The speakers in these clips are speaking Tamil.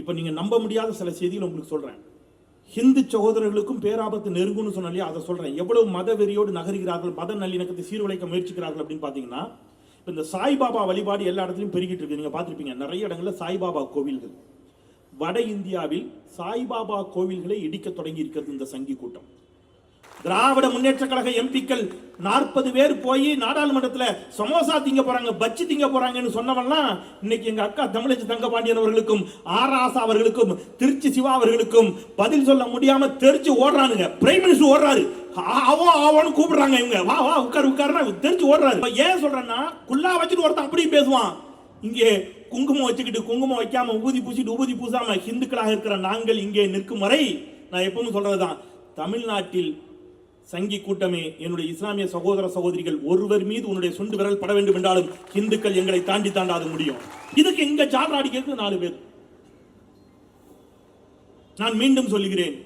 இப்போ நீங்க நம்ப முடியாத சில செய்திகள் உங்களுக்கு சொல்றேன். ஹிந்து சகோதரர்களுக்கும் பேராபத்து நெருங்கும்னு சொன்னாலே அதை சொல்றேன். எவ்வளவு மத வெறியோடு நகர்கிறார்கள் மத நல்லிணக்கத்தை சீர்குலைக்க முயற்சிக்கிறார்கள் அப்படின்னு பாத்தீங்கன்னா இப்போ இந்த சாய்பாபா வழிபாடு எல்லா இடத்துலையும் பெருகிட்டு இருக்கு. நீங்க பார்த்துருப்பீங்க நிறைய இடங்கள்ல சாய்பாபா கோவில்கள். வட இந்தியாவில் சாய்பாபா கோவில்களை இடிக்க தொடங்கி இருக்கிறது இந்த சங்கி கூட்டம். திராவிட முன்னேற்ற கழக எம்பிக்கள் நாற்பது பேர் போய் நாடாளுமன்றத்தில் சமோசா திங்க போறாங்க பச்சி திங்க போறாங்கன்னு சொன்னவன்லாம் இன்னைக்கு எங்க அக்கா தமிழச்சி தங்கபாண்டியன் அவர்களுக்கும் ஆராசா அவர்களுக்கும் திருச்சி சிவா அவர்களுக்கும் பதில் சொல்ல முடியாம தெரிச்சு ஓடுறானுங்க. பிரைம் மினிஸ்டர் ஓடுறாரு. ஆ- அவோ அவனு கூப்பிடுறாங்க இவங்க. வா வா உட்காரு உட்காருன்னா தெரிச்சு ஓடுறாரு. ஏன் சொல்றேன்னா குல்லா வச்சுட்டு ஒருத்தன் அப்படியே பேசுவான். இங்கே குங்குமம் வச்சுக்கிட்டு குங்குமம் வைக்காம ஊதி பூசிட்டு ஊதி பூசாம ஹிந்துக்களாக இருக்கிற நாங்கள் இங்கே நிற்கும் வரை நான் எப்பவும் சொல்றதுதான் தமிழ்நாட்டில் சங்கி கூட்டமே என்னுடைய இஸ்லாமிய சகோதர சகோதரிகள் ஒருவர் மீது உன்னுடைய சுண்டு விரல் பட வேண்டும் என்றாலும் இந்துக்கள் எங்களை தாண்டி தாண்டாது முடியும். இதுக்கு எங்க ஜாதர் அடிக்கிறது நாலு பேர். நான் மீண்டும் சொல்லுகிறேன்.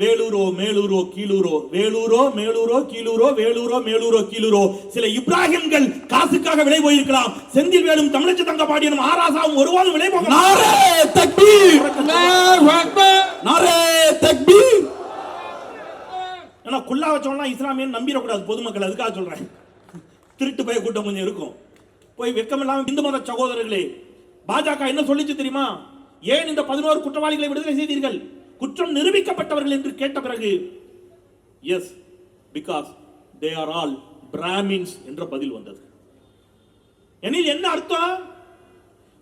வேலூரோ மேலூரோ கீழூரோ வேலூரோ மேலூரோ கீழூரோ வேலூரோ மேலூரோ கீழூரோ சில இப்ராஹிம்கள் காசுக்காக விலை போயிருக்கலாம். செந்தில் வேலும் தமிழச்சி தங்க பாடியனும் ஆராசாவும் ஒருவாறு விலை போக நாரே தக்பீர். ஏன்னா குல்லா வச்சோம்னா இஸ்லாமியன் நம்பிடக்கூடாது பொதுமக்கள். அதுக்காக சொல்கிறேன் திருட்டு போய் கூட்டம் கொஞ்சம் இருக்கும். போய் வெக்கமில்லாம இந்து மத சகோதரர்களே பாஜக என்ன சொல்லிச்சு தெரியுமா? ஏன் இந்த பதினோரு குற்றவாளிகளை விடுதலை செய்தீர்கள்? குற்றம் நிரூபிக்கப்பட்டவர்கள் என்று கேட்ட பிறகு yes because they are all Brahmins என்ற பதில் வந்தது. எனில் என்ன அர்த்தம்?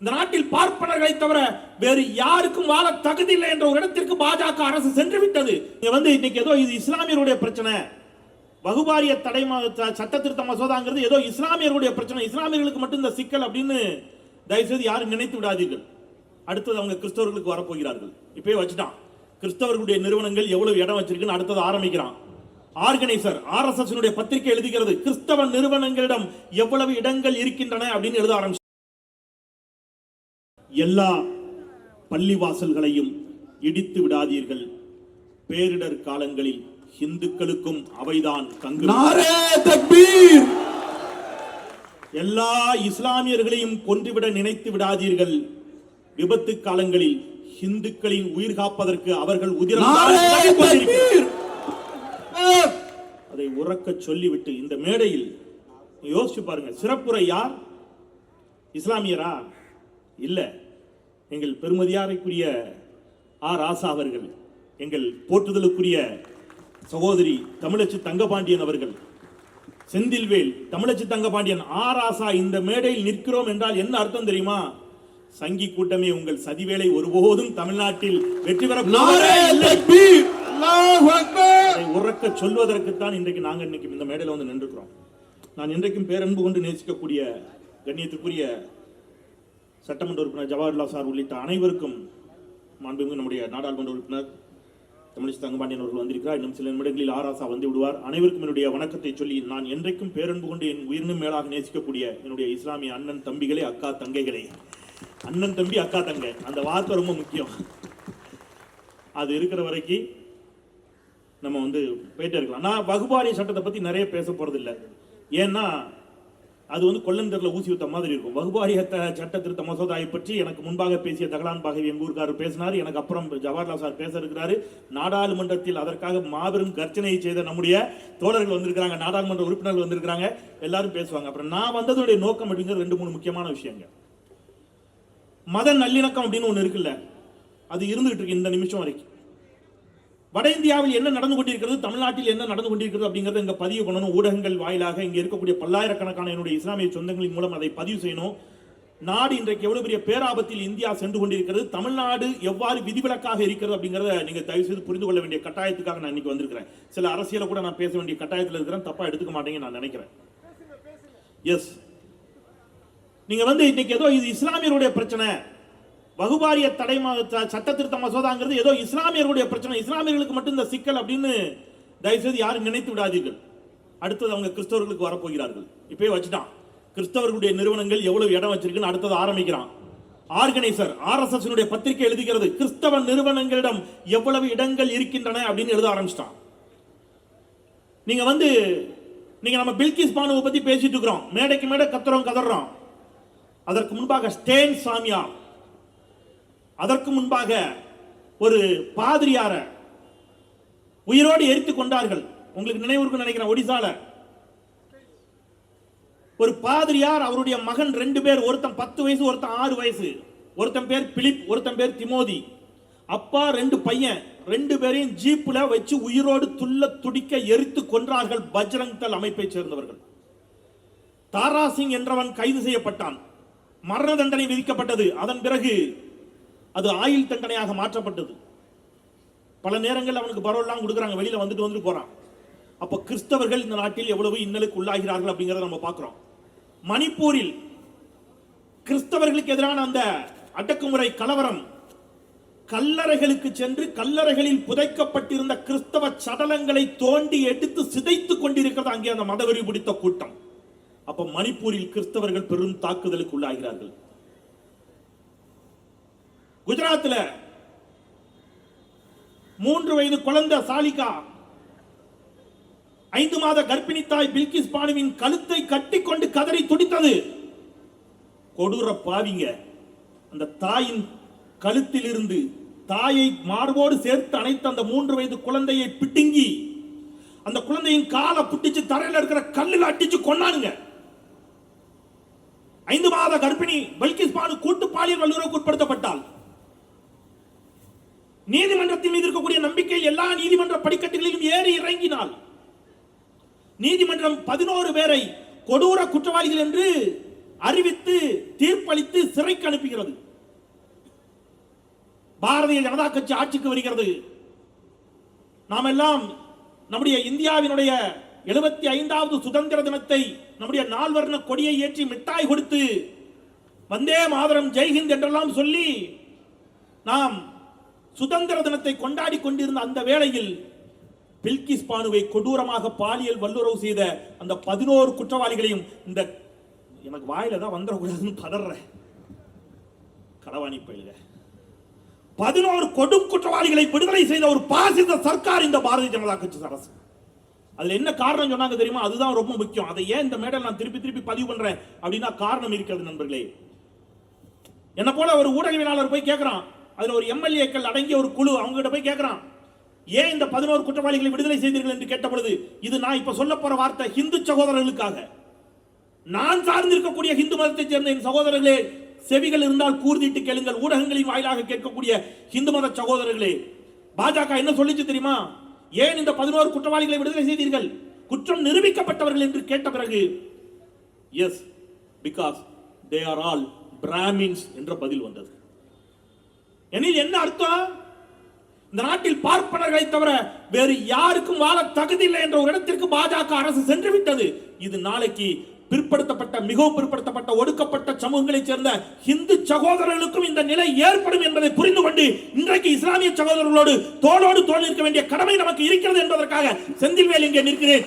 இந்த நாட்டில் பார்ப்பனர்களை தவிர வேறு யாருக்கும் வாழ தகுதி இல்லை என்ற ஒரு இடத்திற்கு பாஜக அரசு சென்று விட்டது. இது வந்து இன்னைக்கு ஏதோ இது இஸ்லாமியருடைய பிரச்சனை. வகுபாரிய தடை சட்ட திருத்த மசோதாங்கிறது ஏதோ இஸ்லாமியர்களுடைய பிரச்சனை. இஸ்லாமியர்களுக்கு மட்டும் இந்த சிக்கல் அப்படின்னு தயவுசெய்து யாரும் நினைத்து விடாதீர்கள். அடுத்தது அவங்க கிறிஸ்தவர்களுக்கு வரப்போகிறார்கள். இப்பயே வச்சுட்டான். கிறிஸ்தவர்களுடைய நிறுவனங்கள் எவ்வளவு இடம் வச்சிருக்குன்னு அடுத்தது ஆரம்பிக்கிறான். ஆர்கனைசர் ஆர்எஸ்எஸ் பத்திரிகை எழுதுகிறது கிறிஸ்தவ நிறுவனங்களிடம் எவ்வளவு இடங்கள் இருக்கின்றன அப்படின்னு எழுத ஆரம்பிச்சு எல்லா பள்ளிவாசல்களையும் இடித்து விடாதீர்கள். பேரிடர் காலங்களில் இந்துக்களுக்கும் அவைதான் தங்கு எல்லா இஸ்லாமியர்களையும் கொன்றுவிட நினைத்து விடாதீர்கள். விபத்து காலங்களில் இந்துக்களின் உயிர் காப்பதற்கு அவர்கள் உதிரம் அதை உறக்க சொல்லிவிட்டு இந்த மேடையில் யோசிச்சு பாருங்க சிறப்புரை யார்? இஸ்லாமியரா? இல்லை. எங்கள் பெருமதியாரைக்குரிய ஆ. ராசா அவர்கள் எங்கள் போற்றுதலுக்குரிய சகோதரி தமிழச்சி தங்கபாண்டியன் அவர்கள் செந்தில்வேல் தமிழச்சி தங்கபாண்டியன் ஆ. ராசா இந்த மேடையில் நிற்கிறோம் என்றால் என்ன அர்த்தம் தெரியுமா? சங்கி கூட்டமே உங்கள் சதிவேலை ஒருபோதும் தமிழ்நாட்டில் வெற்றி பெற உறக்க சொல்வதற்குத்தான் இன்றைக்கு நாங்கள் இன்னைக்கு இந்த மேடையில் வந்து நின்றுக்கிறோம் நான் இன்றைக்கும் பேரன்பு கொண்டு நேசிக்கக்கூடிய கண்ணியத்துக்குரிய சட்டமன்ற உறுப்பினர் ஜவஹர்லால் சார் உள்ளிட்ட அனைவருக்கும் மாண்புமிகு நம்முடைய நாடாளுமன்ற உறுப்பினர் தமிழிசை தங்கபாண்டியன் அவர்கள் வந்திருக்கிறார். இன்னும் சில நிமிடங்களில் ஆராசா வந்து விடுவார். அனைவருக்கும் என்னுடைய வணக்கத்தை சொல்லி நான் என்றைக்கும் பேரன்பு கொண்டு என் உயிரினும் மேலாக நேசிக்கக்கூடிய என்னுடைய இஸ்லாமிய அண்ணன் தம்பிகளே அக்கா தங்கைகளே. அண்ணன் தம்பி அக்கா தங்கை. அந்த வார்த்தை ரொம்ப முக்கியம். அது இருக்கிற வரைக்கும் நம்ம வந்து போயிட்டே இருக்கலாம். நான் வகுபாரிய சட்டத்தை பத்தி நிறைய பேச போறது இல்லை ஏன்னா அது வந்து கொல்லந்தரில் ஊசி ஊத்த மாதிரி இருக்கும். வகுபாரிய சட்ட திருத்த மசோதாவை பற்றி எனக்கு முன்பாக பேசிய தகலான் பாகவி எங்கள் ஊருக்காரர் பேசினார். எனக்கு அப்புறம் ஜவஹர்லால் சார் பேச இருக்கிறாரு. நாடாளுமன்றத்தில் அதற்காக மாபெரும் கர்ச்சனையை செய்த நம்முடைய தோழர்கள் வந்திருக்கிறாங்க நாடாளுமன்ற உறுப்பினர்கள் வந்திருக்கிறாங்க எல்லாரும் பேசுவாங்க. அப்புறம் நான் வந்ததுடைய நோக்கம் அப்படிங்கிற ரெண்டு மூணு முக்கியமான விஷயங்க மத நல்லிணக்கம் அப்படின்னு ஒன்று இருக்குல்ல அது இருந்துகிட்டு இருக்கு இந்த நிமிஷம் வரைக்கும். வட இந்தியாவில் என்ன நடந்து கொண்டிருக்கிறது தமிழ்நாட்டில் என்ன நடந்து கொண்டிருக்கிறது அப்படிங்கிறத இங்கே பதிவு பண்ணணும். ஊடகங்கள் வாயிலாக இங்கே இருக்கக்கூடிய பல்லாயிரக்கணக்கான என்னுடைய இஸ்லாமிய சொந்தங்களின் மூலம் அதை பதிவு செய்யணும். நாடு இன்றைக்கு எவ்வளவு பெரிய பேராபத்தில் இந்தியா சென்று கொண்டிருக்கிறது தமிழ்நாடு எவ்வாறு விதிவிலக்காக இருக்கிறது அப்படிங்கிறத நீங்க தயவு செய்து புரிந்து கொள்ள வேண்டிய கட்டாயத்துக்காக நான் இன்னைக்கு வந்திருக்கிறேன். சில அரசியலை கூட நான் பேச வேண்டிய கட்டாயத்தில் இருக்கிறேன் தப்பா எடுத்துக்க மாட்டேங்க நான் நினைக்கிறேன். எஸ் நீங்க வந்து இன்னைக்கு ஏதோ இது இஸ்லாமியருடைய பிரச்சனை. வகுபாரிய தடை ச- சட்ட திருத்த மசோதாங்கிறது ஏதோ இஸ்லாமியர்களுடைய பிரச்சனை. இஸ்லாமியர்களுக்கு மட்டும் இந்த சிக்கல் அப்படின்னு தயவுசெய்து யாரும் நினைத்து விடாதீர்கள். அடுத்தது அவங்க கிறிஸ்தவர்களுக்கு வரப்போகிறார்கள். இப்பயே வச்சுட்டான். கிறிஸ்தவர்களுடைய நிறுவனங்கள் எவ்வளவு இடம் வச்சிருக்குன்னு அடுத்தது ஆரம்பிக்கிறான். ஆர்கனைசர் ஆர்எஸ்எஸ் பத்திரிகை எழுதுகிறது கிறிஸ்தவ நிறுவனங்களிடம் எவ்வளவு இடங்கள் இருக்கின்றன அப்படின்னு எழுத ஆரம்பிச்சிட்டான். நீங்க வந்து நீங்க நம்ம பில்கிஸ் பானுவை பத்தி பேசிட்டு இருக்கிறோம். மேடைக்கு மேடை கத்துறோம் கதறோம் அதற்கு முன்பாக ஸ்டேன் சாமியா அதற்கு முன்பாக ஒரு பாதிரியார உயிரோடு எரித்து கொண்டார்கள். உங்களுக்கு நினைவுக்கு நினைக்கிறேன் ஒடிசால. ஒரு பாதிரியார் அவருடைய மகன் ரெண்டு பேர் ஒருத்தன் பத்து வயசு ஒருத்தன் ஆறு வயசு. ஒருத்தன் பேர் பிலிப் ஒருத்தன் பேர் திமோதி. அப்பா ரெண்டு பையன் ரெண்டு பேரையும் ஜீப்ல வச்சு உயிரோடு துள்ள துடிக்க எரித்து கொன்றார்கள் பஜ்ரங் தல் அமைப்பைச் சேர்ந்தவர்கள். தாரா சிங் என்றவன் கைது செய்யப்பட்டான். மரண தண்டனை விதிக்கப்பட்டது. அதன் பிறகு அது ஆயுள் தண்டனையாக மாற்றப்பட்டது. பல நேரங்கள் அவனுக்கு பரோல்லாம் கொடுக்குறாங்க. வெளியில் வந்துட்டு வந்துட்டு போறான். அப்போ கிறிஸ்தவர்கள் இந்த நாட்டில் எவ்வளவு இன்னலுக்கு உள்ளாகிறார்கள் அப்படிங்கிறத நம்ம பார்க்குறோம். மணிப்பூரில் கிறிஸ்தவர்களுக்கு எதிரான அந்த அடக்குமுறை கலவரம் கல்லறைகளுக்கு சென்று கல்லறைகளில் புதைக்கப்பட்டிருந்த கிறிஸ்தவ சடலங்களை தோண்டி எடுத்து சிதைத்துக் கொண்டிருக்கிறது அங்கே அந்த மதவெறி பிடித்த கூட்டம். அப்ப மணிப்பூரில் கிறிஸ்தவர்கள் பெரும் தாக்குதலுக்கு உள்ளாகிறார்கள். குஜராத்தில் மூன்று வயது குழந்தை சாலிகா ஐந்து மாத கர்ப்பிணி தாய் பில்கிஸ் பானுவின் கழுத்தை கட்டிக்கொண்டு கதறி துடித்தது. கொடூர பாவிங்க. அந்த தாயின் கழுத்தில் இருந்து தாயை மார்போடு சேர்த்து அணைத்து அந்த மூன்று வயது குழந்தையை பிடுங்கி அந்த குழந்தையின் காலை புட்டிச்சு தரையில இருக்கிற கல்லில் அடிச்சு கொண்டானுங்க ஐந்து மாத கர்ப்பிணி பல்கிஸ் பானு கூட்டு பாலியல் வல்லுறவுக்கு உட்படுத்தப்பட்டால் நீதிமன்றத்தின் மீது இருக்கக்கூடிய நம்பிக்கை எல்லா நீதிமன்ற படிக்கட்டுகளிலும் ஏறி இறங்கினால் நீதிமன்றம் பதினோரு பேரை கொடூர குற்றவாளிகள் என்று அறிவித்து தீர்ப்பளித்து சிறைக்கு அனுப்புகிறது. பாரதிய ஜனதா கட்சி ஆட்சிக்கு வருகிறது. நாம் எல்லாம் நம்முடைய இந்தியாவினுடைய எழுபத்தி ஐந்தாவது சுதந்திர தினத்தை நம்முடைய நால்வர்ண கொடியை ஏற்றி மிட்டாய் கொடுத்து வந்தே மாதரம் ஜெய்ஹிந்த் என்றெல்லாம் சொல்லி நாம் சுதந்திர தினத்தை கொண்டாடி கொண்டிருந்த அந்த வேளையில் பில்கிஸ் பானுவை கொடூரமாக பாலியல் வல்லுறவு செய்த அந்த பதினோரு குற்றவாளிகளையும் இந்த எனக்கு வாயில தான் வந்துடக்கூடாதுன்னு பதற களவாணி பயிலுக பதினோரு கொடும் குற்றவாளிகளை விடுதலை செய்த ஒரு பாசித சர்க்கார் இந்த பாரதிய ஜனதா கட்சி அரசு. அதுல என்ன காரணம் சொன்னாங்க தெரியுமா? அதுதான் ரொம்ப முக்கியம். அதை ஏன் இந்த மேடல் நான் திருப்பி திருப்பி பதிவு பண்றேன் அப்படின்னா காரணம் இருக்கிறது நண்பர்களே. என்ன போல ஒரு ஊடகவியலாளர் போய் கேட்கிறான் அதில் ஒரு எம்எல்ஏக்கள் அடங்கிய ஒரு குழு அவங்க கிட்ட போய் கேட்குறான் ஏன் இந்த பதினோரு குற்றவாளிகளை விடுதலை செய்தீர்கள் என்று கேட்ட பொழுது இது நான் இப்போ சொல்ல போகிற வார்த்தை ஹிந்து சகோதரர்களுக்காக. நான் சார்ந்திருக்கக்கூடிய ஹிந்து மதத்தைச் சேர்ந்த என் சகோதரர்களே செவிகள் இருந்தால் கூர்திட்டு கேளுங்கள் ஊடகங்களின் வாயிலாக கேட்கக்கூடிய ஹிந்து மத சகோதரர்களே. பாஜக என்ன சொல்லிச்சு தெரியுமா? ஏன் இந்த பதினோரு குற்றவாளிகளை விடுதலை செய்தீர்கள்? குற்றம் நிரூபிக்கப்பட்டவர்கள் என்று கேட்ட பிறகு yes because they are all Brahmins என்ற பதில் வந்தது. எனில் என்ன அர்த்தம்? இந்த நாட்டில் பார்ப்பனர்களை தவிர வேறு யாருக்கும் வாழ தகுதி இல்லை என்ற ஒரு இடத்திற்கு பாஜக அரசு சென்று விட்டது. இது நாளைக்கு பிற்படுத்தப்பட்ட மிகவும் பிற்படுத்தப்பட்ட ஒடுக்கப்பட்ட சமூகங்களைச் சேர்ந்த இந்து சகோதரர்களுக்கும் இந்த நிலை ஏற்படும் என்பதை புரிந்து கொண்டு இன்றைக்கு இஸ்லாமிய சகோதரர்களோடு தோளோடு தோல் இருக்க வேண்டிய கடமை நமக்கு இருக்கிறது என்பதற்காக செந்தில்வேல் இங்கே நிற்கிறேன்.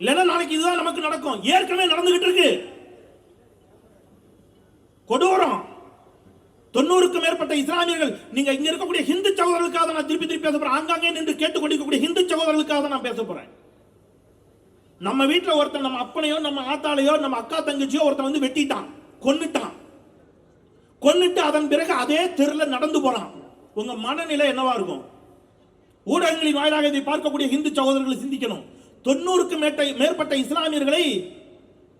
இல்லைன்னா நாளைக்கு இதுதான் நமக்கு நடக்கும். ஏற்கனவே நடந்துகிட்டு இருக்கு. கொடூரம். தொண்ணூறுக்கும் மேற்பட்ட இஸ்லாமியர்கள் நீங்க இங்க இருக்கக்கூடிய ஹிந்து சகோதரர்களுக்காக தான் நான் திருப்பி திருப்பி பேச போறேன். ஆங்காங்கே நின்று கேட்டுக் கொண்டிருக்கக்கூடிய ஹிந்து சகோதரர்களுக்காக தான் நான் பேச போறேன். நம்ம வீட்டில் ஒருத்தன் நம்ம அப்பனையோ நம்ம ஆத்தாளையோ நம்ம அக்கா தங்கச்சியோ ஒருத்தன் வந்து வெட்டிட்டான் கொன்னுட்டான். கொன்னுட்டு அதன் பிறகு அதே தெருல நடந்து போறான். உங்க மனநிலை என்னவா இருக்கும்? ஊடகங்களின் வாயிலாக இதை பார்க்கக்கூடிய ஹிந்து சகோதரர்களை சிந்திக்கணும். தொண்ணூறுக்கும் மேற்பட்ட இஸ்லாமியர்களை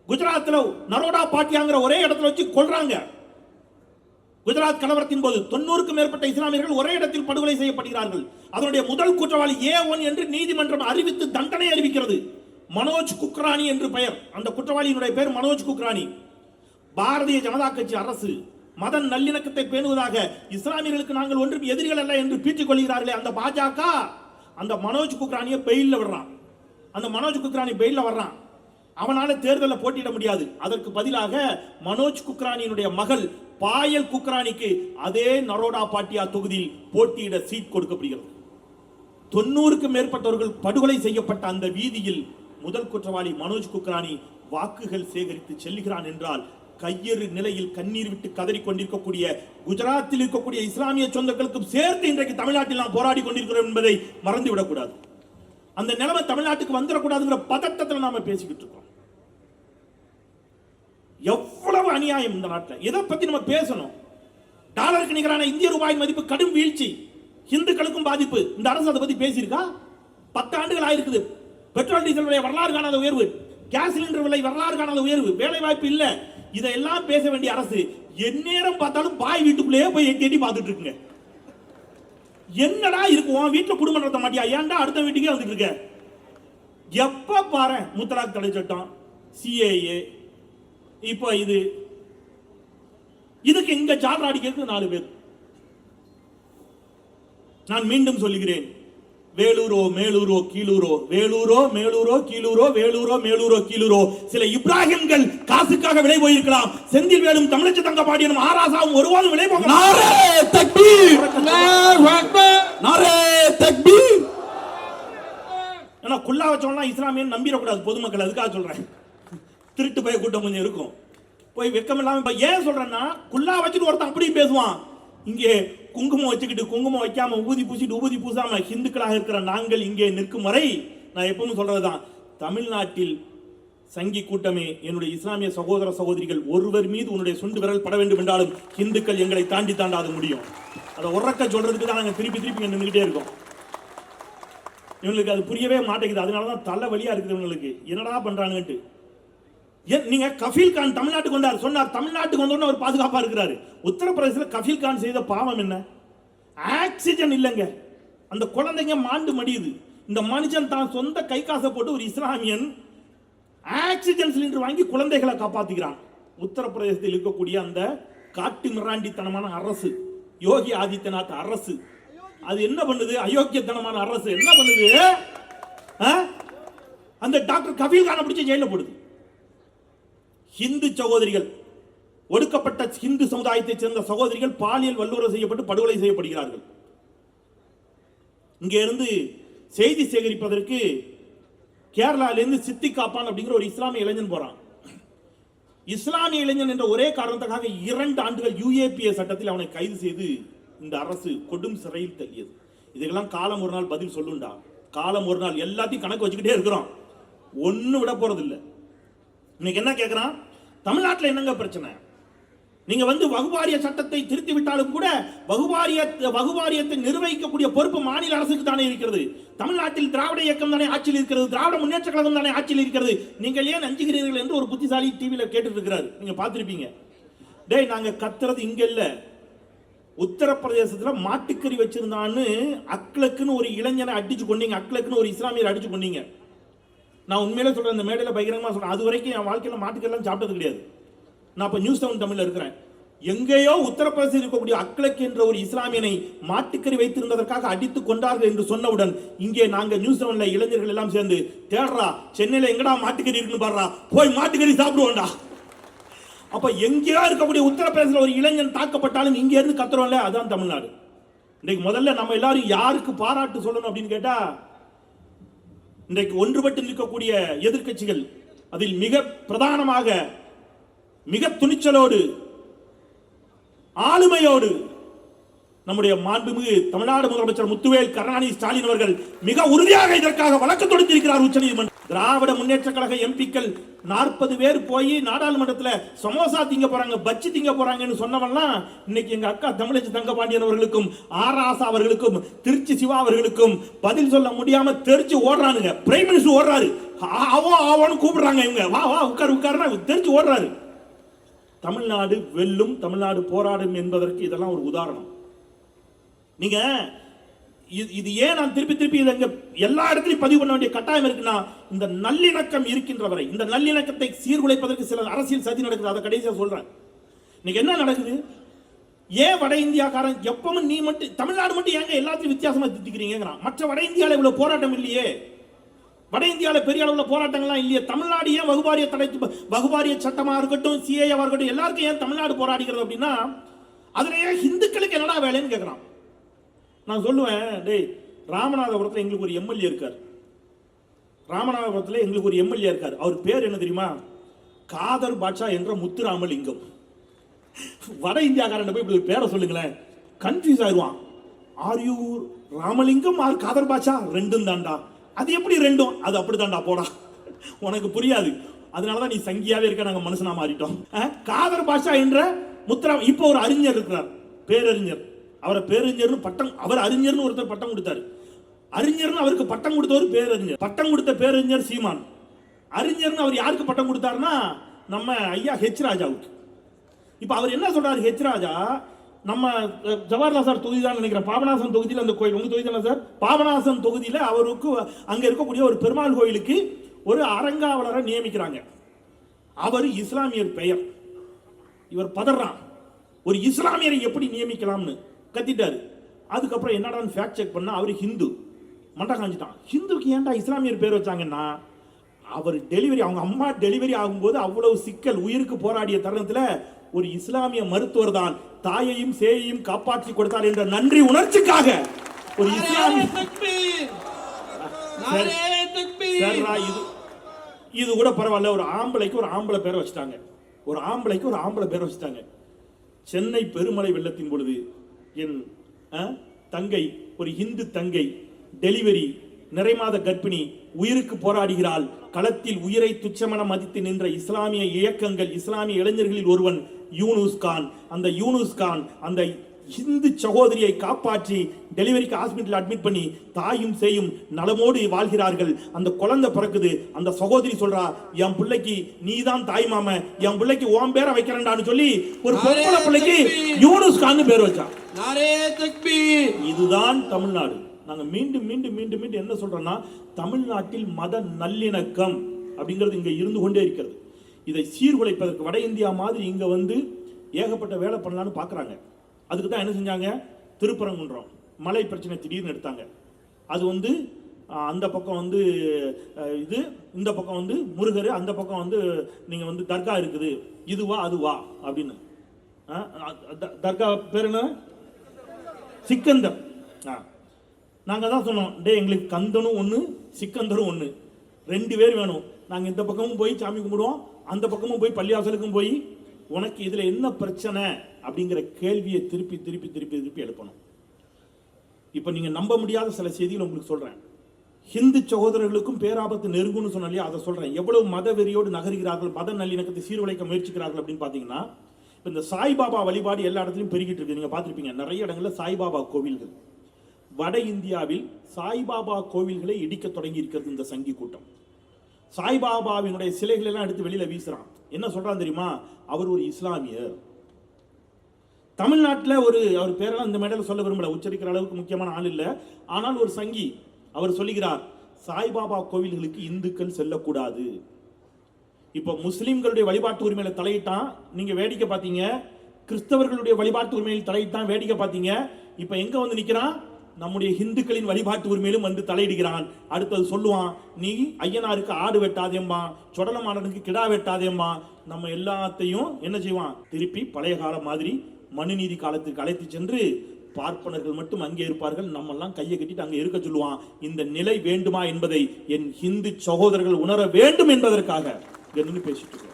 குஜராத்தில் நரோடா பாட்டியாங்கிற ஒரே இடத்துல வச்சு கொள்றாங்க குஜராத் கலவரத்தின் போது தொண்ணூறுக்கும் மேற்பட்ட இஸ்லாமியர்கள் ஒரே இடத்தில் படுகொலை செய்யப்படுகிறார்கள். அதனுடைய முதல் குற்றவாளி ஏ ஒன் என்று நீதிமன்றம் அறிவித்து தண்டனை அறிவிக்கிறது. மனோஜ் குக்ரானி என்று பெயர். அந்த குற்றவாளியினுடைய பெயர் மனோஜ் குக்ரானி. பாரதிய ஜனதா கட்சி அரசு மத நல்லிணக்கத்தை பேணுவதாக இஸ்லாமியர்களுக்கு நாங்கள் ஒன்றும் எதிரிகள் அல்ல என்று பீட்டிக் கொள்கிறார்களே அந்த பாஜக அந்த மனோஜ் குக்ரானியை பெயிலில் விடுறான். அந்த மனோஜ் குக்ரானி பெயிலில் வர்றான். அவனால் தேர்தலில் போட்டியிட முடியாது. அதற்கு பதிலாக மனோஜ் குக்ரானியினுடைய மகள் பாயல் குக்ரானிக்கு அதே நரோடா பாட்டியா தொகுதியில் போட்டியிட சீட் கொடுக்கப்படுகிறது. தொண்ணூறுக்கும் மேற்பட்டவர்கள் படுகொலை செய்யப்பட்ட அந்த வீதியில் முதல் குற்றவாளி மனோஜ் குக்ரானி வாக்குகள் சேகரித்து செல்லுகிறான் என்றால் கையெறு நிலையில் கண்ணீர் விட்டு கதறி கொண்டிருக்கக்கூடிய குஜராத்தில் இருக்கக்கூடிய இஸ்லாமிய சொந்தங்களுக்கும் சேர்த்து இன்றைக்கு தமிழ்நாட்டில் நாம் போராடி கொண்டிருக்கிறோம் என்பதை மறந்துவிடக்கூடாது. அந்த நிலைமை தமிழ்நாட்டுக்கு வந்துடக்கூடாதுங்கிற பதட்டத்தில் நாம பேசிக்கிட்டு இருக்கோம். எவ்வளவு அநியாயம் இந்த நாட்டில்? எதை பற்றி நம்ம பேசணும்? டாலருக்கு நிகரான இந்திய ரூபாய் மதிப்பு கடும் வீழ்ச்சி. இந்துக்களுக்கும் பாதிப்பு. இந்த அரசு அதை பற்றி பேசியிருக்கா? பத்து ஆண்டுகள் ஆயிருக்குது. பெட்ரோல் டீசல் விலை வரலாறு காணாத உயர்வு. கேஸ் சிலிண்டர் விலை வரலாறு காணாத உயர்வு. வேலை வாய்ப்பு இல்லை. இதையெல்லாம் பேச வேண்டிய அரசு எந்நேரம் பார்த்தாலும் பாய் வீட்டுக்குள்ளேயே போய் எட்டி பார்த்துட்டு இருக்குங்க. என்னடா இருக்கும் உன் வீட்டில் குடும்பம் நடத்த மாட்டியா? ஏன்டா அடுத்த வீட்டுக்கே வந்துட்டு இருக்க? எப்ப பாரு முத்தலாக் தடை சட்டம் சிஏஏ இப்போ இது இதுக்கு இங்க ஜால்ரா அடிக்கிறது நாலு பேர்? நான் மீண்டும் சொல்லுகிறேன். வேலூரோ மேலூரோ கீழூரோ வேலூரோ மேலூரோ கீழூரோ வேலூரோ மேலூரோ கீழூரோ. சில இப்ராஹிம்கள் காசுக்காக விலை போயிருக்கலாம். செந்தில் வேலும் தமிழச்சி தங்க பாடியனும் ஆராசாவும் ஒருவாலும் விலை போக நாரே தக்பீர்! நாரே குல்லா வச்சோம்னா இஸ்லாமியன் நம்பிடக்கூடாது பொதுமக்கள் அதுக்காக சொல்றேன். திருட்டு போய் கூட்டம் கொஞ்சம் இருக்கும். போய் வெக்கம் இல்லாமல் இப்போ ஏன் சொல்கிறேன்னா குல்லா வச்சுட்டு ஒருத்தன் அப்படியும் பேசுவான். இங்கே குங்குமம் வச்சுக்கிட்டு குங்குமம் வைக்காம ஊதி பூசிட்டு ஊதி பூசாம ஹிந்துக்களாக இருக்கிற நாங்கள் இங்கே நிற்கும் வரை நான் எப்பவும் சொல்றதுதான். தமிழ்நாட்டில் சங்கி கூட்டமே என்னுடைய இஸ்லாமிய சகோதர சகோதரிகள் ஒருவர் மீது உன்னுடைய சுண்டு விரல் பட வேண்டும் என்றாலும் இந்துக்கள் எங்களை தாண்டி தாண்டாத முடியும். அதை உறக்க சொல்றதுக்கு தான் நாங்கள் திருப்பி திருப்பி நின்றுகிட்டே இருக்கோம். இவங்களுக்கு அது புரியவே மாட்டேங்குது. அதனால தான் தலை வழியாக இருக்குது இவங்களுக்கு. என்னடா பண்றாங்கன்ட்டு நீங்க கஃபீல் கான் தமிழ்நாட்டுக்கு வந்தார். சொன்னார். தமிழ்நாட்டுக்கு வந்தோன்னு அவர் பாதுகாப்பா இருக்கிறாரு. உத்தரப்பிரதேசத்தில் கஃபீல் கான் செய்த பாவம் என்ன? ஆக்சிஜன் இல்லைங்க. அந்த குழந்தைங்க மாண்டு மடியுது. இந்த மனுஷன் தான் சொந்த கை காசை போட்டு ஒரு இஸ்லாமியன் ஆக்சிஜன் சிலிண்டர் வாங்கி குழந்தைகளை காப்பாத்துக்கிறான். உத்தரப்பிரதேசத்தில் இருக்கக்கூடிய அந்த காட்டு மிராண்டித்தனமான அரசு யோகி ஆதித்யநாத் அரசு. அது என்ன பண்ணுது? அயோக்கியத்தனமான அரசு. என்ன பண்ணுது? ஆ? அந்த டாக்டர் கபீல் கானை பிடிச்சி ஜெயில போடுது. ஹிந்து சகோதரிகள் ஒடுக்கப்பட்ட ஹிந்து சமுதாயத்தைச் சேர்ந்த சகோதரிகள் பாலியல் வல்லுறவு செய்யப்பட்டு படுகொலை செய்யப்படுகிறார்கள். இங்கே இருந்து செய்தி சேகரிப்பதற்கு கேரளாவிலிருந்து சித்தி காப்பான் அப்படிங்கிற ஒரு இஸ்லாமிய இளைஞன் போறான். இஸ்லாமிய இளைஞன் என்ற ஒரே காரணத்துக்காக இரண்டு ஆண்டுகள் யூஏபிஏ சட்டத்தில் அவனை கைது செய்து இந்த அரசு கொடும் சிறையில் தள்ளியது. இதுக்கெல்லாம் காலம் ஒரு நாள் பதில் சொல்லுண்டா. காலம் ஒரு நாள் எல்லாத்தையும் கணக்கு வச்சுக்கிட்டே இருக்கிறோம் ஒன்றும் விட போறது இன்னைக்கு என்ன கேட்குறான் தமிழ்நாட்டில் என்னங்க பிரச்சனை? நீங்க வந்து வகுவாரிய சட்டத்தை திருத்தி விட்டாலும் கூட வகுவாரிய வகுவாரியத்தை நிர்வகிக்கக்கூடிய பொறுப்பு மாநில அரசுக்கு தானே இருக்கிறது. தமிழ்நாட்டில் திராவிட இயக்கம் தானே ஆட்சியில் இருக்கிறது. திராவிட முன்னேற்ற கழகம் தானே ஆட்சியில் இருக்கிறது. நீங்கள் ஏன் அஞ்சுகிறீர்கள் என்று ஒரு புத்திசாலி டிவியில் கேட்டுட்டு இருக்கிறார் நீங்க பார்த்துருப்பீங்க. டேய் நாங்க கத்துறது இங்க இல்ல. உத்தரப்பிரதேசத்தில் மாட்டுக்கறி வச்சிருந்தான்னு அக்லக்குன்னு ஒரு இளைஞனை அடிச்சு கொண்டீங்க அக்லக்குன்னு ஒரு இஸ்லாமியர் அடிச்சு கொண்டீங்க நான் உண்மையிலே சொல்கிறேன் இந்த மேடையில் பயங்கரமாக சொல்கிறேன் அது வரைக்கும் என் வாழ்க்கையில் மாட்டுக்கெல்லாம் சாப்பிட்டது கிடையாது. நான் இப்போ நியூஸ் டவுன் தமிழில் இருக்கிறேன். எங்கேயோ உத்தரப்பிரதேசத்தில் இருக்கக்கூடிய அக்லக் என்ற ஒரு இஸ்லாமியனை மாட்டுக்கறி வைத்திருந்ததற்காக அடித்து கொண்டார்கள் என்று சொன்னவுடன் இங்கே நாங்கள் நியூஸ் செவன்ல இளைஞர்கள் எல்லாம் சேர்ந்து தேடுறா சென்னையில் எங்கடா மாட்டுக்கறி இருக்குன்னு பாடுறா போய் மாட்டுக்கறி சாப்பிடுவோம்டா. அப்ப எங்கேயோ இருக்கக்கூடிய உத்தரப்பிரதேசத்தில் ஒரு இளைஞன் தாக்கப்பட்டாலும் இங்கே இருந்து கத்துறோம்ல அதான் தமிழ்நாடு. இன்னைக்கு முதல்ல நம்ம எல்லாரும் யாருக்கு பாராட்டு சொல்லணும் அப்படின்னு கேட்டா இன்றைக்கு ஒன்றுபட்டு நிற்கக்கூடிய எதிர்க்கட்சிகள் அதில் மிக பிரதானமாக மிக துணிச்சலோடு ஆளுமையோடு நம்முடைய மாண்புமிகு தமிழ்நாடு முதலமைச்சர் முத்துவேல் கருணாநிதி ஸ்டாலின் அவர்கள் மிக உறுதியாக இதற்காக வழக்கு தொடுத்திருக்கிறார் உச்சநீதிமன்றம். திராவிட முன்னேற்ற கழக எம்பிக்கள் நாற்பது பேர் போய் நாடாளுமன்றத்தில் சமோசா திங்க போறாங்க பச்சு திங்க போறாங்கன்னு சொன்னவெல்லாம் இன்னைக்கு எங்க அக்கா தமிழச்சி தங்கபாண்டியன் அவர்களுக்கும் ஆர் ஆசா அவர்களுக்கும் திருச்சி சிவா அவர்களுக்கும் பதில் சொல்ல முடியாம தெரிச்சு ஓடுறானுங்க. பிரைம் மினிஸ்டர் ஓடுறாரு. ஆ- ஆவோ ஆவோன்னு கூப்பிடுறாங்க இவங்க. வா வா உட்கார் உட்காருன்னா தெரிச்சு ஓடுறாரு. தமிழ்நாடு வெல்லும் தமிழ்நாடு போராடும் என்பதற்கு இதெல்லாம் ஒரு உதாரணம். நீங்க இது- இது ஏன் நான் திருப்பி திருப்பி இதை இங்கே எல்லா இடத்துலையும் பதிவு பண்ண வேண்டிய கட்டாயம் இருக்குன்னா இந்த நல்லிணக்கம் இருக்கின்ற வரை இந்த நல்லிணக்கத்தை சீர்குலைப்பதற்கு சில அரசியல் சதி நடக்குது அதை கடைசியாக சொல்றேன். இன்னைக்கு என்ன நடக்குது? ஏன் வட இந்தியாக்காரன் எப்பவும் நீ மட்டும் தமிழ்நாடு மட்டும் ஏங்க எல்லாத்தையும் வித்தியாசமா திட்டிக்கிறீங்கிறான் மற்ற வட இந்தியாவில் இவ்வளவு போராட்டம் இல்லையே? வட இந்தியாவில் பெரிய அளவில் போராட்டங்கள்லாம் இல்லையே? தமிழ்நாடு ஏன் வகுபாரிய தடை வகுபாரிய சட்டமாக இருக்கட்டும் சிஏஏவாக இருக்கட்டும் எல்லாருக்கும் ஏன் தமிழ்நாடு போராடிக்கிறது அப்படின்னா அதில் ஏன் ஹிந்துக்களுக்கு என்னடா வேலைன்னு கேட்குறான் நான் சொல்லுவேன் டேய் ராமநாதபுரத்தில் எங்களுக்கு ஒரு எம்எல்ஏ இருக்கார். ராமநாதபுரத்தில் எங்களுக்கு ஒரு எம்எல்ஏ இருக்கார். அவர் பேர் என்ன தெரியுமா? காதர் பாட்சா என்ற முத்துராமலிங்கம். வட இந்தியாக்காரன் போய் இப்படி பேரை சொல்லுங்களேன். கன்ஃபியூஸ் ஆயிடுவான். ஆர் ராமலிங்கம் ஆர் காதர் பாட்சா ரெண்டும் தான்டா. அது எப்படி ரெண்டும்? அது அப்படி தாண்டா போடா. உனக்கு புரியாது. அதனாலதான் நீ சங்கியாவே இருக்க நாங்க மனுஷனா மாறிட்டோம். காதர் பாஷா என்ற முத்ரா இப்போ ஒரு அறிஞர் இருக்கிறார். பேரறிஞர். அவரை பேரறிஞர்னு பட்டம் அவர் அறிஞர்னு ஒருத்தர் பட்டம் கொடுத்தாரு. அறிஞர்னு அவருக்கு பட்டம் கொடுத்தவர் பேரறிஞர். பட்டம் கொடுத்த பேரறிஞர் சீமான். அறிஞர்னு அவர் யாருக்கு பட்டம் கொடுத்தாருன்னா நம்ம ஐயா ஹெச் ராஜாவுக்கு. இப்போ அவர் என்ன சொல்றாரு ஹெச் ராஜா? நம்ம ஜவஹர்லால் சார் தொகுதி தான் நினைக்கிறேன். பாபநாசம் தொகுதியில் அந்த கோயில் உங்க தொகுதி தானே சார்? பாபநாசம் தொகுதியில் அவருக்கு அங்கே இருக்கக்கூடிய ஒரு பெருமாள் கோயிலுக்கு ஒரு அரங்காவலரை நியமிக்கிறாங்க. அவர் இஸ்லாமியர் பெயர். இவர் பதறான். ஒரு இஸ்லாமியரை எப்படி நியமிக்கலாம்னு? கத்திட்டார். அதுக்கப்புறம் என்னடான்னு ஃபேக்ட் செக் பண்ணால் அவர் ஹிந்து. மண்டா காஞ்சிட்டான் ஹிந்துக்கு ஏன்டா இஸ்லாமியர் பேர் வச்சாங்கன்னா அவர் டெலிவரி அவங்க அம்மா டெலிவரி ஆகும்போது அவ்வளவு சிக்கல் உயிருக்கு போராடிய தருணத்தில் ஒரு இஸ்லாமிய மருத்துவர் தான் தாயையும் சேயையும் காப்பாற்றி கொடுத்தார் என்ற நன்றி உணர்ச்சிக்காக ஒரு இஸ்லாமிய இது இது கூட பரவாயில்ல. ஒரு ஆம்பளைக்கு ஒரு ஆம்பளை பேரை வச்சுட்டாங்க. ஒரு ஆம்பளைக்கு ஒரு ஆம்பளை பேரை வச்சுட்டாங்க. சென்னை பெருமலை வெள்ளத்தின் பொழுது என் தங்கை ஒரு இந்து தங்கை டெலிவரி நிறைமாத கர்ப்பிணி உயிருக்கு போராடுகிறாள். களத்தில் உயிரை துச்சமென மதித்து நின்ற இஸ்லாமிய இயக்கங்கள் இஸ்லாமிய இளைஞர்களில் ஒருவன் யூனுஸ் கான். அந்த யூனுஸ் கான் அந்த இந்து சகோதரியை காப்பாற்றி டெலிவரிக்கு ஹாஸ்பிட்டலில் அட்மிட் பண்ணி தாயும் சேயும் நலமோடு வாழ்கிறார்கள். அந்த குழந்தை பிறக்குது. அந்த சகோதரி சொல்றா என் பிள்ளைக்கு நீ தான் தாய் மாம. என் பிள்ளைக்கு ஓம் பேரை வைக்கிறேன்டான்னு சொல்லி ஒரு பொம்பளை பிள்ளைக்கு யூனுஸ்கான்னு பேர் வச்சா. இதுதான் தமிழ்நாடு. நாங்க மீண்டும் மீண்டும் மீண்டும் மீண்டும் என்ன சொல்றோம்னா தமிழ்நாட்டில் மத நல்லிணக்கம் அப்படிங்கிறது இங்க இருந்து கொண்டே இருக்கிறது. இதை சீர்குலைப்பதற்கு வட இந்தியா மாதிரி இங்க வந்து ஏகப்பட்ட வேலை பண்ணலான்னு பாக்குறாங்க. அதுக்கு தான் என்ன செஞ்சாங்க? திருப்பரங்குன்றம். மலை பிரச்சனை திடீர்னு எடுத்தாங்க. அது வந்து அந்த பக்கம் வந்து இது இந்த பக்கம் வந்து முருகர் அந்த பக்கம் வந்து நீங்கள் வந்து தர்கா இருக்குது. இதுவா அதுவா அப்படின்னு. த- தர்கா பேர் என்ன? சிக்கந்தர். ஆ. நாங்கள் தான் சொன்னோம் டே எங்களுக்கு கந்தனும் ஒன்று சிக்கந்தரும் ஒன்று ரெண்டு பேர் வேணும். நாங்கள் இந்த பக்கமும் போய் சாமி கும்பிடுவோம் அந்த பக்கமும் போய் பள்ளியாசலுக்கும் போய் உனக்கு இதில் என்ன பிரச்சனை அப்படிங்கிற கேள்வியை திருப்பி திருப்பி திருப்பி திருப்பி எழுப்பணும். இப்போ நீங்கள் நம்ப முடியாத சில செய்திகள் உங்களுக்கு சொல்கிறேன் ஹிந்து சகோதரர்களுக்கும் பேராபத்து நெருங்கும்னு சொன்னாலே இல்லையா? அதை சொல்கிறேன் எவ்வளவு மத வெறியோடு நகர்கிறார்கள் மத நல்லிணக்கத்தை சீர்குலைக்க முயற்சிக்கிறார்கள் அப்படின்னு பார்த்தீங்கன்னா இப்போ இந்த சாய்பாபா வழிபாடு எல்லா இடத்துலையும் பெருகிட்டு இருக்கு. நீங்கள் பார்த்துருப்பீங்க நிறைய இடங்களில் சாய்பாபா கோவில்கள். வட இந்தியாவில் சாய்பாபா கோவில்களை இடிக்க தொடங்கி இருக்கிறது இந்த சங்கி கூட்டம். சாய்பாபாவினுடைய சிலைகள் எல்லாம் எடுத்து வெளியில் வீசுகிறான் என்ன சொல்கிறான் தெரியுமா? அவர் ஒரு இஸ்லாமியர். தமிழ்நாட்டில் ஒரு அவர் பேரெல்லாம் இந்த மேடையில் சொல்ல விரும்பல உச்சரிக்கிற அளவுக்கு முக்கியமான ஆள் இல்லை. ஆனால் ஒரு சங்கி அவர் சொல்லுகிறார் சாய்பாபா கோவில்களுக்கு இந்துக்கள் செல்லக்கூடாது. இப்போ முஸ்லீம்களுடைய வழிபாட்டு உரிமையில தலையிட்டான் நீங்க வேடிக்கை பார்த்தீங்க. கிறிஸ்தவர்களுடைய வழிபாட்டு உரிமையில் தலையிட்டான் வேடிக்கை பார்த்தீங்க. இப்போ எங்க வந்து நிற்கிறான் நம்முடைய இந்துக்களின் வழிபாட்டு உரிமையிலும் வந்து தலையிடுகிறான். அடுத்தது சொல்லுவான் நீ ஐயனாருக்கு ஆடு வெட்டாதேம்மா சொடலமாடனுக்கு கிடா வெட்டாதேம்மா. நம்ம எல்லாத்தையும் என்ன செய்வான்? திருப்பி பழைய காலம் மாதிரி மனுநீதி காலத்திற்கு அழைத்து சென்று பார்ப்பனர்கள் மட்டும் அங்கே இருப்பார்கள். நம்மெல்லாம் கையை கட்டிட்டு அங்கே இருக்க சொல்லுவான் இந்த நிலை வேண்டுமா என்பதை என் ஹிந்து சகோதரர்கள் உணர வேண்டும் என்பதற்காக. என்று பேசிட்டு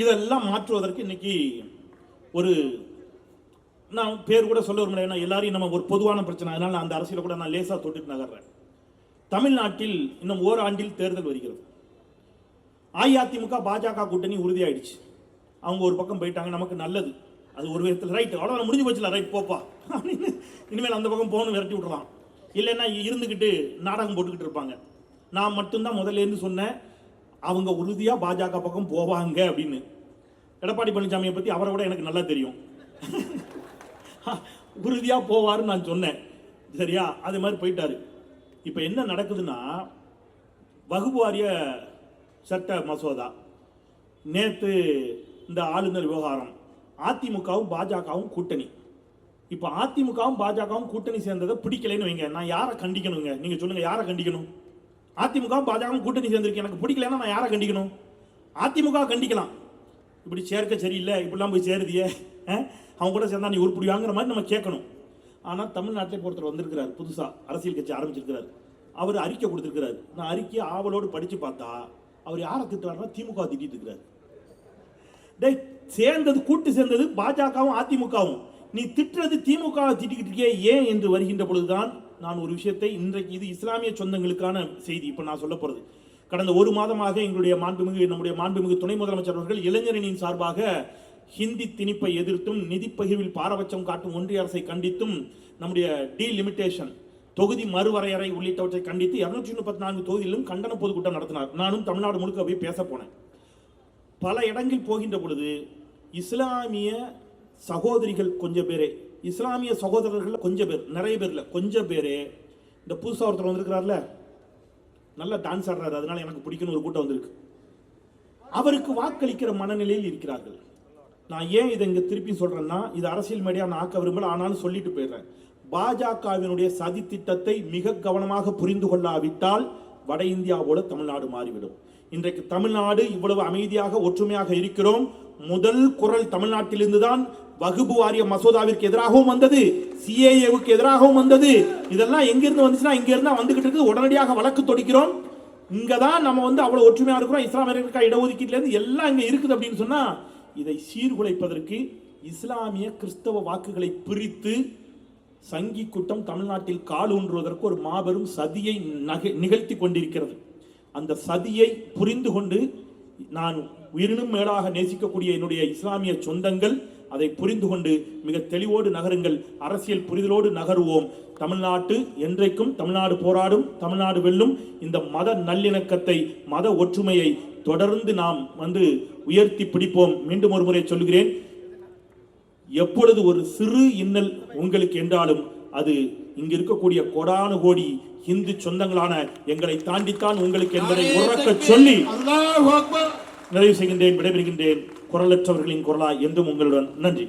இதெல்லாம் மாற்றுவதற்கு இன்னைக்கு ஒரு நான் பேர் கூட சொல்ல விரும்பல. ஏன்னா எல்லாரையும் நம்ம ஒரு பொதுவான பிரச்சனை. அதனால நான் அந்த அரசியலை கூட நான் லேசா தொட்டுட்டு நகர்றேன். தமிழ்நாட்டில் இன்னும் ஓராண்டில் தேர்தல் வருகிறது. அஇஅதிமுக பாஜக கூட்டணி உறுதியாயிடுச்சு. அவங்க ஒரு பக்கம் போயிட்டாங்க. நமக்கு நல்லது. அது ஒரு விதத்தில் ரைட் அவ்வளோ முடிஞ்சு போச்சுல. ரைட் போப்பா. அப்படின்னு இனிமேல் அந்த பக்கம் போகணும் விரட்டி விட்றலாம் இல்லைன்னா இருந்துக்கிட்டு நாடகம் போட்டுக்கிட்டு இருப்பாங்க. நான் மட்டும்தான் முதல்லேருந்து சொன்னேன். அவங்க உறுதியாக பாஜக பக்கம் போவாங்க அப்படின்னு. எடப்பாடி பழனிசாமியை பற்றி அவரை விட எனக்கு நல்லா தெரியும். உறுதியாக போவாருன்னு நான் சொன்னேன். சரியா? அது மாதிரி போயிட்டாரு. இப்போ என்ன நடக்குதுன்னா வகுப்பு வாரிய சட்ட மசோதா. நேற்று இந்த ஆளுநர் விவகாரம் அதிமுகவும் பாஜகவும் கூட்டணி. இப்போ அதிமுகவும் பாஜகவும் கூட்டணி சேர்ந்ததை பிடிக்கலைன்னு வைங்க. நான் யாரை கண்டிக்கணுங்க? நீங்கள் சொல்லுங்கள் யாரை கண்டிக்கணும்? அதிமுகவும் பாஜகவும் கூட்டணி சேர்ந்துருக்கேன் எனக்கு பிடிக்கலைன்னா நான் யாரை கண்டிக்கணும்? அதிமுக கண்டிக்கலாம். இப்படி சேர்க்க சரியில்லை. இப்படிலாம் போய் சேருதியே. ஆ? அவங்க கூட சேர்ந்தா நீ உருப்பிடிவாங்கிற மாதிரி நம்ம கேட்கணும். ஆனால் தமிழ்நாட்டிலே ஒருத்தர் வந்திருக்கிறார் புதுசாக அரசியல் கட்சி ஆரம்பிச்சிருக்கிறார். அவர் அறிக்கை கொடுத்துருக்கிறார். நான் அறிக்கையை ஆவலோடு படித்து பார்த்தா அவர் யாரை திட்டுறாருன்னா திமுக திட்டிட்டு இருக்கிறார். டே சேர்ந்தது கூட்டு சேர்ந்தது பாஜகவும் அதிமுகவும். நீ திட்டுறது திமுக திட்டிக்கிட்டு இருக்கியே ஏன் என்று வருகின்ற பொழுதுதான் நான் ஒரு விஷயத்தை இன்றைக்கு இது இஸ்லாமிய சொந்தங்களுக்கான செய்தி இப்போ நான் சொல்ல போகிறது கடந்த ஒரு மாதமாக எங்களுடைய மாண்புமிகு நம்முடைய மாண்புமிகு துணை முதலமைச்சர் அவர்கள் இளைஞரணியின் சார்பாக ஹிந்தி திணிப்பை எதிர்த்தும் நிதி பகிர்வில் பாரபட்சம் காட்டும் ஒன்றிய அரசை கண்டித்தும் நம்முடைய டீலிமிட்டேஷன் தொகுதி மறுவரையறை உள்ளிட்டவற்றை கண்டித்து இருநூற்றி முப்பத்தி நான்கு தொகுதியிலும் கண்டன பொதுக்கூட்டம் நடத்தினார். நானும் தமிழ்நாடு முழுக்க போய் பேச போனேன். பல இடங்களில் போகின்ற பொழுது இஸ்லாமிய சகோதரிகள் கொஞ்சம் பேரே இஸ்லாமிய சகோதரர்கள் கொஞ்சம் பேர் நிறைய பேர்ல கொஞ்சம் பேரே இந்த புதுசா ஒருத்தர் வந்திருக்கிறார்ல நல்லா டான்ஸ் ஆடுறாரு. அதனால எனக்கு பிடிக்குன்னு ஒரு கூட்டம் வந்திருக்கு. அவருக்கு வாக்களிக்கிற மனநிலையில் இருக்கிறார்கள். நான் ஏன் இதை இங்கே திருப்பி சொல்கிறேன்னா இது அரசியல் மீடியா நான் ஆக்க விரும்பல ஆனாலும் சொல்லிட்டு போயிடுறேன். பாஜகவினுடைய சதி திட்டத்தை மிக கவனமாக புரிந்து கொள்ளாவிட்டால் வட இந்தியாவோட தமிழ்நாடு மாறிவிடும். இன்றைக்கு தமிழ்நாடு இவ்வளவு அமைதியாக ஒற்றுமையாக இருக்கிறோம். முதல் குரல் தமிழ்நாட்டிலிருந்து தான் வகுப்பு வாரிய மசோதாவிற்கு எதிராகவும் வந்தது சிஏஏவுக்கு எதிராகவும் வந்தது. இதெல்லாம் எங்கிருந்து வந்துச்சுன்னா இங்க இருந்தா வந்துகிட்டு இருக்குது. உடனடியாக வழக்கு தொடுக்கிறோம். இங்கே தான் நம்ம வந்து அவ்வளவு ஒற்றுமையா இருக்கிறோம். இஸ்லாமியர்களுக்கு இடஒதுக்கீட்டுல இருந்து எல்லாம் இங்க இருக்குது அப்படின்னு சொன்னா இதை சீர்குலைப்பதற்கு இஸ்லாமிய கிறிஸ்தவ வாக்குகளை பிரித்து சங்கி கூட்டம் தமிழ்நாட்டில் கால் ஊன்றுவதற்கு ஒரு மாபெரும் சதியை நகை நிகழ்த்தி கொண்டிருக்கிறது. அந்த சதியை புரிந்து கொண்டு நான் உயிரினும் மேலாக நேசிக்கக்கூடிய என்னுடைய இஸ்லாமிய சொந்தங்கள் அதை புரிந்து கொண்டு மிக தெளிவோடு நகருங்கள் அரசியல் புரிதலோடு நகருவோம். தமிழ்நாட்டு என்றைக்கும் தமிழ்நாடு போராடும் தமிழ்நாடு வெல்லும் இந்த மத நல்லிணக்கத்தை மத ஒற்றுமையை தொடர்ந்து நாம் வந்து உயர்த்தி பிடிப்போம். மீண்டும் ஒரு முறை சொல்கிறேன் எப்பொழுது ஒரு சிறு இன்னல் உங்களுக்கு என்றாலும் அது இங்கு இருக்கக்கூடிய கோடானு கோடி இந்து சொந்தங்களான எங்களை தாண்டித்தான் உங்களுக்கு என்பதை உறக்க சொல்லி நிறைவு செய்கின்றேன் விடைபெறுகின்றேன். குரலற்றவர்களின் குரலா என்றும் உங்களுடன் நன்றி.